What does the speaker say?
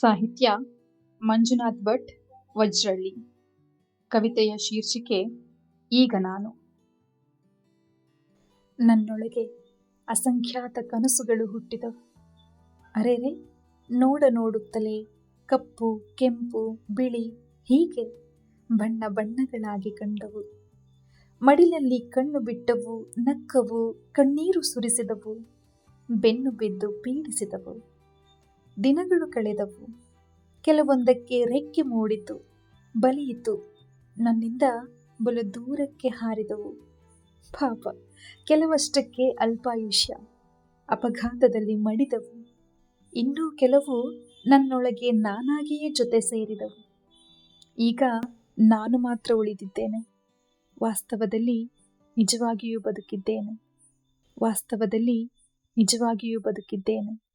ಸಾಹಿತ್ಯ ಮಂಜುನಾಥ್ ಭಟ್, ವಜ್ರಳ್ಳಿ. ಕವಿತೆಯ ಶೀರ್ಷಿಕೆ, ಈಗ ನಾನು. ನನ್ನೊಳಗೆ ಅಸಂಖ್ಯಾತ ಕನಸುಗಳು ಹುಟ್ಟಿದವು. ಅರೆರೆ, ನೋಡ ನೋಡುತ್ತಲೇ ಕಪ್ಪು, ಕೆಂಪು, ಬಿಳಿ, ಹೀಗೆ ಬಣ್ಣ ಬಣ್ಣಗಳಾಗಿ ಕಂಡವು. ಮಡಿಲಲ್ಲಿ ಕಣ್ಣು ಬಿಟ್ಟವು, ನಕ್ಕವು, ಕಣ್ಣೀರು ಸುರಿಸಿದವು, ಬೆನ್ನು ಬಿದ್ದು ಪೀಡಿಸಿದವು. ದಿನಗಳು ಕಳೆದವು. ಕೆಲವೊಂದಕ್ಕೆ ರೆಕ್ಕೆ ಮೂಡಿತು, ಬಲಿಯಿತು. ನನ್ನಿಂದ ಬಲು ದೂರಕ್ಕೆ ಹಾರಿದವು. ಪಾಪ, ಕೆಲವಷ್ಟಕ್ಕೆ ಅಲ್ಪಾಯುಷ್ಯ. ಅಪಘಾತದಲ್ಲಿ ಮಡಿದವು. ಇನ್ನೂ ಕೆಲವು ನನ್ನೊಳಗೆ ನಾನಾಗಿಯೇ ಜೊತೆ ಸೇರಿದವು. ಈಗ ನಾನು ಮಾತ್ರ ಉಳಿದಿದ್ದೇನೆ. ವಾಸ್ತವದಲ್ಲಿ ನಿಜವಾಗಿಯೂ ಬದುಕಿದ್ದೇನೆ. ವಾಸ್ತವದಲ್ಲಿ ನಿಜವಾಗಿಯೂ ಬದುಕಿದ್ದೇನೆ.